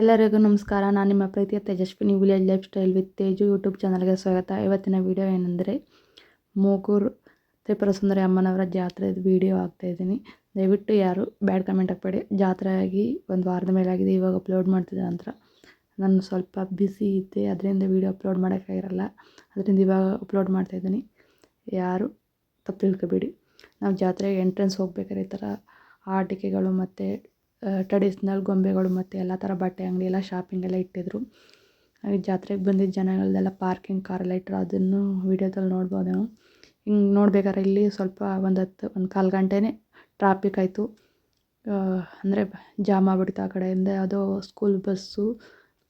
ಎಲ್ಲರಿಗೂ ನಮಸ್ಕಾರ. ನಾನು ನಿಮ್ಮ ಪ್ರೀತಿಯ Tejaswini village life style with Teju YouTube ಚಾನಲ್ಗೆ ಸ್ವಾಗತ. ಇವತ್ತಿನ ವಿಡಿಯೋ ಏನೆಂದರೆ, ಮೂಗೂರು ತ್ರಿಪುರ ಸುಂದರಿ ಅಮ್ಮನವರ ಜಾತ್ರೆದು ವಿಡಿಯೋ ಹಾಕ್ತಾಯಿದ್ದೀನಿ ದಯವಿಟ್ಟು ಯಾರು ಬ್ಯಾಡ್ ಕಮೆಂಟ್ ಹಾಕಬೇಡಿ. ಜಾತ್ರೆ ಆಗಿ ಒಂದು ವಾರದ ಮೇಲೆ ಆಗಿದೆ. ಇವಾಗ ಅಪ್ಲೋಡ್ ಮಾಡ್ತಿದ್ದೆ ನಂತರ ನಾನು ಸ್ವಲ್ಪ ಬ್ಯುಸಿ ಇದ್ದೆ. ಅದರಿಂದ ವಿಡಿಯೋ ಅಪ್ಲೋಡ್ ಮಾಡೋಕ್ಕಾಗಿರಲ್ಲ ಅದರಿಂದ ಇವಾಗ ಅಪ್ಲೋಡ್ ಮಾಡ್ತಾಯಿದ್ದೀನಿ ಯಾರು ತಪ್ಪು ತಿಳ್ಕೊಬೇಡಿ. ನಾವು ಜಾತ್ರೆಗೆ ಎಂಟ್ರೆನ್ಸ್ ಹೋಗ್ಬೇಕಾದ್ರೆ ಈ ಥರ ಆಟಿಕೆಗಳು ಮತ್ತು ಟ್ರೆಡಿಷ್ನಲ್ ಗೊಂಬೆಗಳು ಮತ್ತು ಎಲ್ಲ ಥರ ಬಟ್ಟೆ, ಅಂಗಡಿ ಎಲ್ಲ ಶಾಪಿಂಗ್ ಎಲ್ಲ ಇಟ್ಟಿದ್ರು. ಜಾತ್ರೆಗೆ ಬಂದಿದ್ದ ಜನಗಳದೆಲ್ಲ ಪಾರ್ಕಿಂಗ್ ಕಾರೆಲ್ಲ ಇಟ್ಟರು ಅದನ್ನು ವಿಡಿಯೋದಲ್ಲಿ ನೋಡ್ಬೋದು ನಾವು. ಹಿಂಗೆ ನೋಡ್ಬೇಕಾದ್ರೆ ಇಲ್ಲಿ ಸ್ವಲ್ಪ ಒಂದು ಹತ್ತು, ಒಂದು ಕಾಲು ಗಂಟೆನೇ ಟ್ರಾಫಿಕ್ ಆಯಿತು. ಅಂದರೆ ಜಾಮ್ ಆಗ್ಬಿಡ್ತು ಆ ಕಡೆಯಿಂದ. ಯಾವುದೋ ಸ್ಕೂಲ್ ಬಸ್ಸು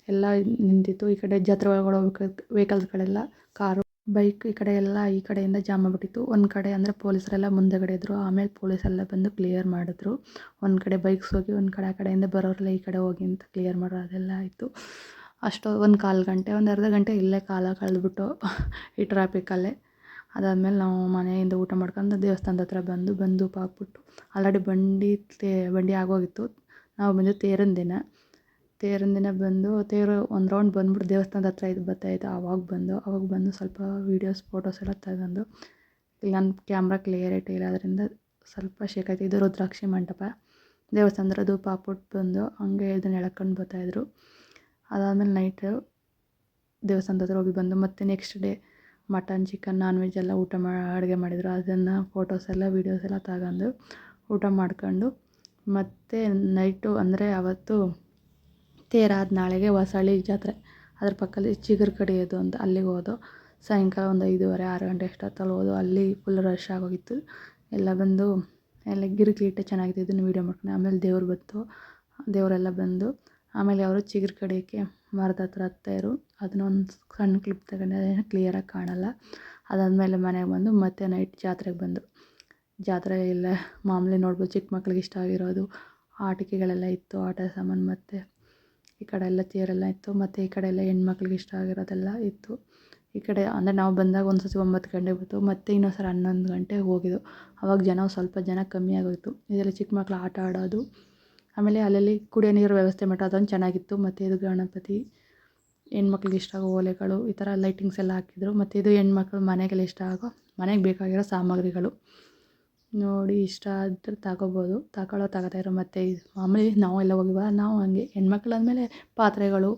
ಎಲ್ಲ ನಿಂತಿತ್ತು. ಈ ಕಡೆ ಜಾತ್ರೆ ಒಳಗಡೆ ಹೋಗ್ಬೇಕು ವೆಹಿಕಲ್ಸ್ಗಳೆಲ್ಲ ಕಾರು ಬೈಕ್ ಈ ಕಡೆ ಎಲ್ಲ ಈ ಕಡೆಯಿಂದ ಜಾಮ್ ಆಗಿಬಿಟ್ಟಿತ್ತು. ಒಂದು ಕಡೆ ಅಂದರೆ ಪೊಲೀಸರೆಲ್ಲ ಮುಂದೆಗಡೆ ಇದ್ದರು ಆಮೇಲೆ ಪೊಲೀಸೆಲ್ಲ ಬಂದು ಕ್ಲಿಯರ್ ಮಾಡಿದ್ರು. ಒಂದು ಕಡೆ ಬೈಕ್ಸ್ ಹೋಗಿ, ಒಂದು ಕಡೆ ಆ ಕಡೆಯಿಂದ ಬರೋರೆಲ್ಲ ಈ ಕಡೆ ಹೋಗಿ ಅಂತ ಕ್ಲಿಯರ್ ಮಾಡೋ ಅದೆಲ್ಲ ಆಯಿತು. ಅಷ್ಟು ಒಂದು ಕಾಲು ಗಂಟೆ, ಒಂದು ಅರ್ಧ ಗಂಟೆ ಇಲ್ಲೇ ಕಾಲ ಕಳೆದ್ಬಿಟ್ಟು ಈ ಟ್ರಾಫಿಕಲ್ಲೇ ಅದಾದಮೇಲೆ ನಾವು ಮನೆಯಿಂದ ಊಟ ಮಾಡ್ಕೊಂಡು ದೇವಸ್ಥಾನದ ಹತ್ರ ಬಂದು ಬಂದು ಹಾಕ್ಬಿಟ್ಟು. ಆಲ್ರೆಡಿ ಬಂಡಿ ತೇ, ಬಂಡಿ ಆಗೋಗಿತ್ತು. ನಾವು ಬಂದು ತೇರಿನ ದಿನ. ತೇರಿನ ದಿನ ಬಂದು, ತೇರು ಒಂದು ರೌಂಡ್ ಬಂದ್ಬಿಟ್ಟು ದೇವಸ್ಥಾನದ ಹತ್ರ ಇದು ಬರ್ತಾಯಿತ್ತು ಆವಾಗ ಬಂದು ಆವಾಗ ಬಂದು ಸ್ವಲ್ಪ ವೀಡಿಯೋಸ್ ಫೋಟೋಸ್ ಎಲ್ಲ ತಗೊಂಡು ನನ್ನ ಕ್ಯಾಮ್ರಾ ಕ್ಲಿಯರಿಟಿ ಇಲ್ಲ ಅದರಿಂದ ಸ್ವಲ್ಪ ಶೇಕ್ ಆಯ್ತು. ಇದು ರುದ್ರಾಕ್ಷಿ ಮಂಟಪ. ದೇವಸ್ಥಾನದ ಧೂಪ ಹಾಕ್ಬಿಟ್ಟು ಬಂದು ಹಂಗೆ ಇದನ್ನು ಎಳ್ಕೊಂಡು ಬರ್ತಾಯಿದ್ರು ಅದಾದಮೇಲೆ ನೈಟು ದೇವಸ್ಥಾನದ ಹತ್ರ ಹೋಗಿ ಬಂದು ಮತ್ತು next day mutton chicken non veg ಎಲ್ಲ ಊಟ ಮಾ, ಅಡುಗೆ ಮಾಡಿದರು. ಅದನ್ನು ಫೋಟೋಸ್ ಎಲ್ಲ ವೀಡಿಯೋಸ್ ಎಲ್ಲ ತಗೊಂಡು ಊಟ ಮಾಡ್ಕೊಂಡು ಮತ್ತು ನೈಟು ಅಂದರೆ ಅವತ್ತು ತೇರಾದ ನಾಳೆಗೆ ಹೊಸಳ್ಳಿ ಜಾತ್ರೆ. ಅದ್ರ ಪಕ್ಕದಲ್ಲಿ ಚಿಗುರು ಕಡಿಯೋದು ಅಂತ ಅಲ್ಲಿಗೆ ಹೋದೋ. ಸಾಯಂಕಾಲ ಒಂದು ಐದೂವರೆ, ಆರು ಗಂಟೆ ಅಷ್ಟೊತ್ತಲ್ಲಿ ಹೋದೋ. ಅಲ್ಲಿ ಫುಲ್ ರಶ್ ಆಗೋಗಿತ್ತು. ಎಲ್ಲ ಬಂದು, ಎಲ್ಲ ಗಿರಿಕ್ಲೀಟೆ ಚೆನ್ನಾಗಿದೆ. ಇದನ್ನು ವೀಡಿಯೋ ಮಾಡ್ಕೊಂಡು. ಆಮೇಲೆ ದೇವ್ರು ಬಂತು. ದೇವರೆಲ್ಲ ಬಂದು, ಆಮೇಲೆ ಅವರು ಚಿಗುರು ಕಡಿಯೋಕ್ಕೆ ಮರದ ಹತ್ರ ಹತ್ತಾಯಿರು ಅದನ್ನೊಂದು ಸಣ್ಣ ಕ್ಲಿಪ್ ತಗೊಂಡೆ. ಕ್ಲಿಯರಾಗಿ ಕಾಣಲ್ಲ. ಅದಾದಮೇಲೆ ಮನೆಗೆ ಬಂದು ಮತ್ತೆ ನೈಟ್ ಜಾತ್ರೆಗೆ ಬಂದು. ಜಾತ್ರೆ ಎಲ್ಲ ಮಾಮೂಲಿ ನೋಡ್ಬೋದು. ಚಿಕ್ಕ ಮಕ್ಳಿಗೆ ಇಷ್ಟ ಆಗಿರೋದು. ಆಟಿಕೆಗಳೆಲ್ಲ ಇತ್ತು. ಆಟ ಸಾಮಾನು ಮತ್ತು. ಈ ಕಡೆ ಎಲ್ಲ ತೇರೆಲ್ಲ ಇತ್ತು, ಮತ್ತು ಈ ಕಡೆ ಎಲ್ಲ ಹೆಣ್ಮಕ್ಳಿಗೆ ಇಷ್ಟ ಆಗಿರೋದೆಲ್ಲ ಇತ್ತು. ಈ ಕಡೆ ಅಂದರೆ ನಾವು ಬಂದಾಗ ಒಂದು ಸರ್ತಿ ಒಂಬತ್ತು ಗಂಟೆ ಬಂತು ಮತ್ತು ಇನ್ನೊಂದು ಸಲ ಹನ್ನೊಂದು ಗಂಟೆಗೆ ಹೋಗಿದ್ದು. ಅವಾಗ ಜನ ಸ್ವಲ್ಪ ಜನ ಕಮ್ಮಿ ಆಗೋಯಿತು. ಇದೆಲ್ಲ ಚಿಕ್ಕ ಮಕ್ಕಳು ಆಟ ಆಡೋದು. ಆಮೇಲೆ ಅಲ್ಲಲ್ಲಿ ಕುಡಿಯೋ ನೀರು ವ್ಯವಸ್ಥೆ ಮಾಡಿ ಅದೊಂದು ಚೆನ್ನಾಗಿತ್ತು, ಮತ್ತು ಇದು ಗಣಪತಿ, ಹೆಣ್ಮಕ್ಳಿಗೆ ಇಷ್ಟ ಆಗೋ ಓಲೆಗಳು, ಈ ಥರ ಲೈಟಿಂಗ್ಸ್ ಎಲ್ಲ ಹಾಕಿದ್ರು. ಮತ್ತು ಇದು ಹೆಣ್ಮಕ್ಳು ಮನೆಗೆಲ್ಲ ಇಷ್ಟ ಆಗೋ, ಮನೆಗೆ ಬೇಕಾಗಿರೋ ಸಾಮಗ್ರಿಗಳು. ನೋಡಿ, ಇಷ್ಟ ಆದರೆ ತಗೋಬೋದು. ತಗೊಳ್ಳೋ ತಗೋತಾಯಿರೋ ಮತ್ತು ಮಾಮೂಲಿ ನಾವು ಎಲ್ಲ ಹೋಗಿವ ನಾವು ಹಂಗೆ ಹೆಣ್ಮಕ್ಳು ಅಂದಮೇಲೆ ಪಾತ್ರೆಗಳು,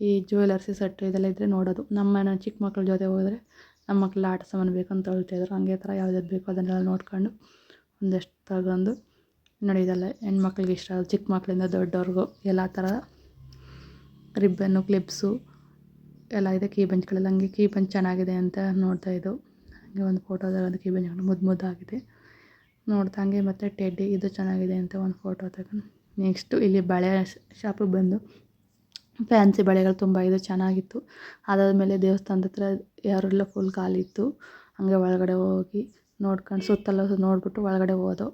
ಈ ಜ್ಯುವೆಲರ್ಸಿ, ಸೆಟ್ಟು ಇದೆಲ್ಲ ಇದ್ದರೆ ನೋಡೋದು. ನಮ್ಮ ಚಿಕ್ಕ ಮಕ್ಳ ಜೊತೆ ಹೋದರೆ ನಮ್ಮ ಮಕ್ಳು ಆಟ ಸಾಮಾನು ಬೇಕು ಅಂತ ಹೇಳ್ತಾಯಿದ್ರು ಹಂಗೆ ಥರ ಯಾವ್ದು ಬೇಕು ಅದನ್ನೆಲ್ಲ ನೋಡ್ಕೊಂಡು ಒಂದಷ್ಟು ತಗೊಂಡು ನೋಡಿ, ಇದೆಲ್ಲ ಹೆಣ್ಮಕ್ಳಿಗೆ ಇಷ್ಟ. ಚಿಕ್ಕ ಮಕ್ಕಳಿಂದ ದೊಡ್ಡವ್ರಿಗೂ ಎಲ್ಲ ಥರ ರಿಬ್ಬನ್ನು, ಕ್ಲಿಪ್ಸು ಎಲ್ಲ ಇದೆ. ಕೀ ಬಂಚ್ಗಳೆಲ್ಲ ಹಂಗೆ ಕೀ ಬಂಚ್ ಚೆನ್ನಾಗಿದೆ ಅಂತ ನೋಡ್ತಾಯಿದ್ದೆವು ಹಂಗೆ ಒಂದು ಫೋಟೋದಾಗ ಒಂದು ಕೀ ಬಂಚ್ಗಳು ಮುದ್ದು ಮುದ್ದಾಗಿದೆ. ನೋಡ್ದಂಗೆ ಮತ್ತು ಟೆಡ್ಡಿ ಇದು ಚೆನ್ನಾಗಿದೆ ಅಂತ ಒಂದು ಫೋಟೋ ತಗೊಂಡು. ನೆಕ್ಸ್ಟು ಇಲ್ಲಿ ಬಳೆ ಶಾಪಿಗೆ ಬಂದು ಫ್ಯಾನ್ಸಿ ಬಳೆಗಳು ತುಂಬ ಇದು ಚೆನ್ನಾಗಿತ್ತು. ಅದಾದಮೇಲೆ ದೇವಸ್ಥಾನದ ಹತ್ರ ಯಾರೆಲ್ಲ ಫುಲ್ ಖಾಲಿ ಇತ್ತು, ಹಂಗೆ ಒಳಗಡೆ ಹೋಗಿ ನೋಡ್ಕೊಂಡು ಸುತ್ತಲೂ ನೋಡಿಬಿಟ್ಟು ಒಳಗಡೆ ಹೋದೋ.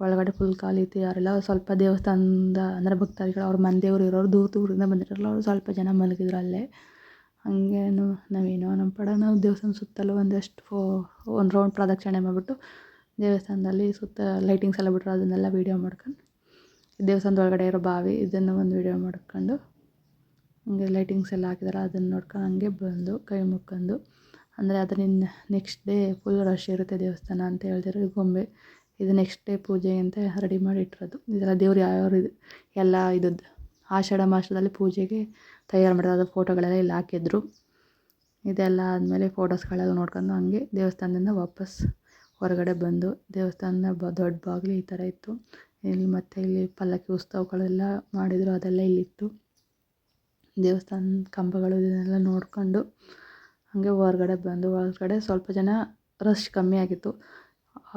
ಒಳಗಡೆ ಫುಲ್ ಖಾಲಿ ಇತ್ತು, ಯಾರೆಲ್ಲ ಸ್ವಲ್ಪ ದೇವಸ್ಥಾನದ ಅಂದರೆ ಭಕ್ತಾದಿಗಳು, ಅವ್ರ ಮಂದೆಯವರು ಇರೋರು, ದೂರ ದೂರಿಂದ ಬಂದಿರಲ್ಲ ಅವರು ಸ್ವಲ್ಪ ಜನ ಮಲಗಿದ್ರು ಅಲ್ಲೇ. ಹಂಗೇನು ನಾವೇನೋ ನಮ್ಮ ಪಡ ನಾವು ದೇವಸ್ಥಾನ ಸುತ್ತಲೂ ಒಂದಷ್ಟು ಫೋ ಒಂದು ರೌಂಡ್ ಪ್ರದಕ್ಷಿಣೆ ಮಾಡಿಬಿಟ್ಟು ದೇವಸ್ಥಾನದಲ್ಲಿ ಸುತ್ತ ಲೈಟಿಂಗ್ಸ್ ಎಲ್ಲ ಬಿಟ್ಟರು ಅದನ್ನೆಲ್ಲ ವೀಡಿಯೋ ಮಾಡ್ಕೊಂಡು ದೇವಸ್ಥಾನದ ಒಳಗಡೆ ಇರೋ ಬಾವಿ ಇದನ್ನು ಒಂದು ವೀಡಿಯೋ ಮಾಡ್ಕೊಂಡು, ಹಂಗೆ ಲೈಟಿಂಗ್ಸ್ ಎಲ್ಲ ಹಾಕಿದಾರೆ, ಅದನ್ನು ನೋಡ್ಕೊಂಡು ಹಂಗೆ ಬಂದು ಕೈ ಮುಕ್ಕೊಂಡು ಅಂದರೆ ಅದರಿಂದ ನೆಕ್ಸ್ಟ್ ಡೇ ಫುಲ್ ರಶ್ ಇರುತ್ತೆ ದೇವಸ್ಥಾನ ಅಂತ ಹೇಳ್ತಿರೋ ಗೊಂಬೆ. ಇದು ನೆಕ್ಸ್ಟ್ ಡೇ ಪೂಜೆ ಅಂತ ರೆಡಿ ಮಾಡಿ ಇಟ್ಟಿರೋದು. ಇದೆಲ್ಲ ದೇವ್ರು ಯಾವ್ಯಾವ ಇದು, ಎಲ್ಲ ಇದ್ದದ್ದು. ಆಷಾಢ ಮಾಸದಲ್ಲಿ ಪೂಜೆಗೆ ತಯಾರು ಮಾಡಿರೋದು ಫೋಟೋಗಳೆಲ್ಲ ಇಲ್ಲಿ ಹಾಕಿದ್ರು. ಇದೆಲ್ಲ ಆದಮೇಲೆ ಫೋಟೋಸ್ಗಳೆಲ್ಲ ನೋಡ್ಕೊಂಡು ಹಂಗೆ ದೇವಸ್ಥಾನದಿಂದ ವಾಪಸ್ ಹೊರಗಡೆ ಬಂದು ದೇವಸ್ಥಾನದ ಬ, ದೊಡ್ಡ ಬಾಗಿಲು ಈ ಥರ ಇತ್ತು. ಇಲ್ಲಿ ಮತ್ತು ಇಲ್ಲಿ ಪಲ್ಲಕ್ಕಿ ಉತ್ಸವಗಳೆಲ್ಲ ಮಾಡಿದರು, ಅದೆಲ್ಲ ಇಲ್ಲಿತ್ತು. ದೇವಸ್ಥಾನದ ಕಂಬಗಳು ಇದನ್ನೆಲ್ಲ ನೋಡ್ಕೊಂಡು ಹಾಗೆ ಹೊರ್ಗಡೆ ಬಂದು ಹೊರಗಡೆ ಸ್ವಲ್ಪ ಜನ ರಶ್ ಕಮ್ಮಿ ಆಗಿತ್ತು.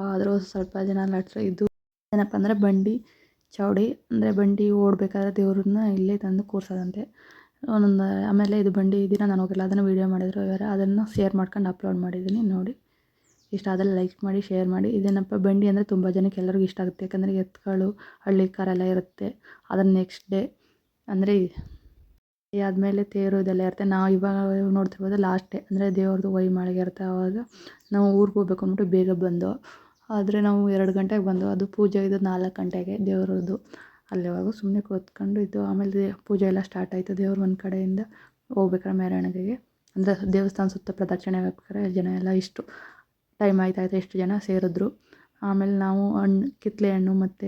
ಆದರೂ ಸ್ವಲ್ಪ ಜನ ಲಟ್ರ ಇದ್ದು, ಏನಪ್ಪ ಅಂದರೆ ಬಂಡಿ ಚೌಡಿ, ಅಂದರೆ ಬಂಡಿ ಓಡಬೇಕಾದ್ರೆ ದೇವ್ರನ್ನ ಇಲ್ಲೇ ತಂದು ಕೂರ್ಸೋದಂತೆ. ಒಂದೊಂದು, ಆಮೇಲೆ ಇದು ಬಂಡಿ ದಿನ ನಾನು ಹೋಗಿಲ್ಲ, ಅದನ್ನು ವೀಡಿಯೋ ಮಾಡಿದ್ರು ಇವರ ಅದನ್ನು ಶೇರ್ ಮಾಡ್ಕೊಂಡು ಅಪ್ಲೋಡ್ ಮಾಡಿದ್ದೀನಿ ನೋಡಿ. ಇಷ್ಟ ಆದಲ್ಲಿ ಲೈಕ್ ಮಾಡಿ ಶೇರ್ ಮಾಡಿ. ಇದೇನಪ್ಪ, ಬಂಡಿ ಅಂದರೆ ತುಂಬ ಜನಕ್ಕೆ ಎಲ್ಲರಿಗೂ ಇಷ್ಟ ಆಗುತ್ತೆ. ಯಾಕಂದರೆ ಎತ್ತುಗಳು ಹಳ್ಳಿ ಕಾರೆಲ್ಲ ಇರುತ್ತೆ. ಅದರ ನೆಕ್ಸ್ಟ್ ಡೇ ಅಂದರೆ ಆದಮೇಲೆ ತೇರು ಇದೆಲ್ಲ ಇರುತ್ತೆ. ನಾವು ಇವಾಗ ನೋಡ್ತಿರ್ಬೋದು ಲಾಸ್ಟ್ ಡೇ ಅಂದರೆ ದೇವ್ರದ್ದು ವೈ ಮಾಳಿಗೆ ಇರುತ್ತೆ. ಆವಾಗ ನಾವು ಊರಿಗೆ ಹೋಗ್ಬೇಕು ಅಂದ್ಬಿಟ್ಟು ಬೇಗ ಬಂದು, ಆದರೆ ನಾವು ಎರಡು ಗಂಟೆಗೆ ಬಂದು, ಅದು ಪೂಜೆ ಇದು ನಾಲ್ಕು ಗಂಟೆಗೆ ದೇವ್ರದ್ದು. ಅಲ್ಲಿವಾಗೂ ಸುಮ್ಮನೆ ಕೂತ್ಕೊಂಡು ಇದ್ದು, ಆಮೇಲೆ ಪೂಜೆ ಎಲ್ಲ ಸ್ಟಾರ್ಟ್ ಆಯಿತು. ದೇವ್ರ ಒಂದು ಕಡೆಯಿಂದ ಹೋಗ್ಬೇಕಾರೆ ಮೆರವಣಿಗೆಗೆ. ಅಂದರೆ ದೇವಸ್ಥಾನ ಸುತ್ತ ಪ್ರದಕ್ಷಿಣೆ ಹಾಕ್ಬೇಕಾರೆ ಜನ ಎಲ್ಲ ಇಷ್ಟು. ಟೈಮ್ ಆಯ್ತಾಯ್ತು ಎಷ್ಟು ಜನ ಸೇರಿದ್ರು. ಆಮೇಲೆ ನಾವು ಹಣ್ಣು ಕಿತ್ತಳೆ ಹಣ್ಣು ಮತ್ತು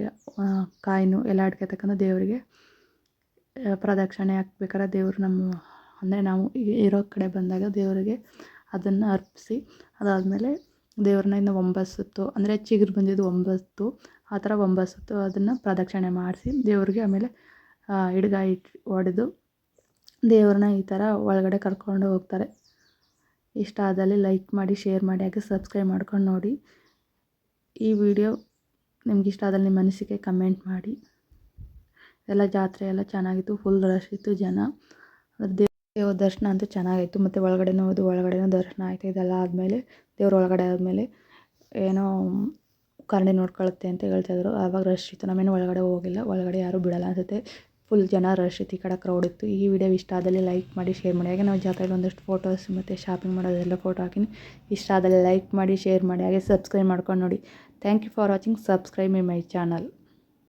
ಕಾಯಿನು ಎಲ್ಲ ಅಡ್ಕೆ ತಕ್ಕಂಡು ದೇವರಿಗೆ ಪ್ರದಕ್ಷಿಣೆ ಹಾಕ್ಬೇಕಾರೆ ದೇವರು ನಮ್ಮ, ಅಂದರೆ ನಾವು ಇರೋ ಕಡೆ ಬಂದಾಗ ದೇವರಿಗೆ ಅದನ್ನು ಅರ್ಪಿಸಿ, ಅದಾದಮೇಲೆ ದೇವ್ರನ್ನ ಇನ್ನು ಒಂಬತ್ತು, ಅಂದರೆ ಚಿಗುರು ಬಂದಿದ್ದು ಒಂಬತ್ತು, ಆ ಥರ ಒಂಬತ್ತು ಅದನ್ನು ಪ್ರದಕ್ಷಿಣೆ ಮಾಡಿಸಿ ದೇವ್ರಿಗೆ ಆಮೇಲೆ ಹಿಡ್ಗಾಯಿ ಹಿಡ್ಗ ಇಟ್ಟು ಹೊಡೆದು ದೇವ್ರನ್ನ ಈ ಥರ ಒಳಗಡೆ ಕರ್ಕೊಂಡು ಹೋಗ್ತಾರೆ. ಇಷ್ಟ ಆದಲ್ಲಿ ಲೈಕ್ ಮಾಡಿ ಶೇರ್ ಮಾಡಿ, ಹಾಗೆ ಸಬ್ಸ್ಕ್ರೈಬ್ ಮಾಡ್ಕೊಂಡು ನೋಡಿ. ಈ ವಿಡಿಯೋ ನಿಮ್ಗೆ ಇಷ್ಟ ಆದಲ್ಲಿ ನಿಮ್ಮ ಅನಿಸಿಕೆ ಕಮೆಂಟ್ ಮಾಡಿ. ಎಲ್ಲ ಜಾತ್ರೆ ಎಲ್ಲ ಚೆನ್ನಾಗಿತ್ತು ಫುಲ್ ರಶ್ ಇತ್ತು ಜನ. ದೇವ ದರ್ಶನ ಅಂತೂ ಚೆನ್ನಾಗಿತ್ತು ಮತ್ತು ಒಳಗಡೆನೂ ಹೋದು ಒಳಗಡೆನೂ ದರ್ಶನ ಆಯಿತು. ಇದೆಲ್ಲ ಆದಮೇಲೆ, ದೇವ್ರ ಒಳಗಡೆ ಆದಮೇಲೆ ಏನೋ ಕರಡಿ ನೋಡ್ಕೊಳ್ಳುತ್ತೆ ಅಂತ ಹೇಳ್ತಾಯಿದ್ರು ಆವಾಗ ರಶ್ ಇತ್ತು. ನಮ್ಮೇನು ಒಳಗಡೆ ಹೋಗಿಲ್ಲ. ಒಳಗಡೆ ಯಾರೂ ಬಿಡಲ್ಲ ಅನ್ಸುತ್ತೆ. ಫುಲ್ ಜನ ರಶ್ ಇತ್ತು, ಈ ಕಡೆ ಕ್ರೌಡ್ ಇತ್ತು. ಈ ವಿಡಿಯೋ ಇಷ್ಟ ಆದಲ್ಲಿ ಲೈಕ್ ಮಾಡಿ ಶೇರ್ ಮಾಡಿ. ಹಾಗೆ ನಾವು ಜಾತ್ರೆಗೆ ಒಂದಷ್ಟು ಫೋಟೋಸ್ ಮತ್ತು ಶಾಪಿಂಗ್ ಮಾಡೋದೆಲ್ಲ ಫೋಟೋ ಹಾಕಿನಿ. ಇಷ್ಟ ಆದಲ್ಲಿ ಲೈಕ್ ಮಾಡಿ ಶೇರ್ ಮಾಡಿ, ಹಾಗೆ ಸಬ್ಸ್ಕ್ರೈಬ್ ಮಾಡ್ಕೊಂಡು ನೋಡಿ. Thank you for watching subscribe my my channel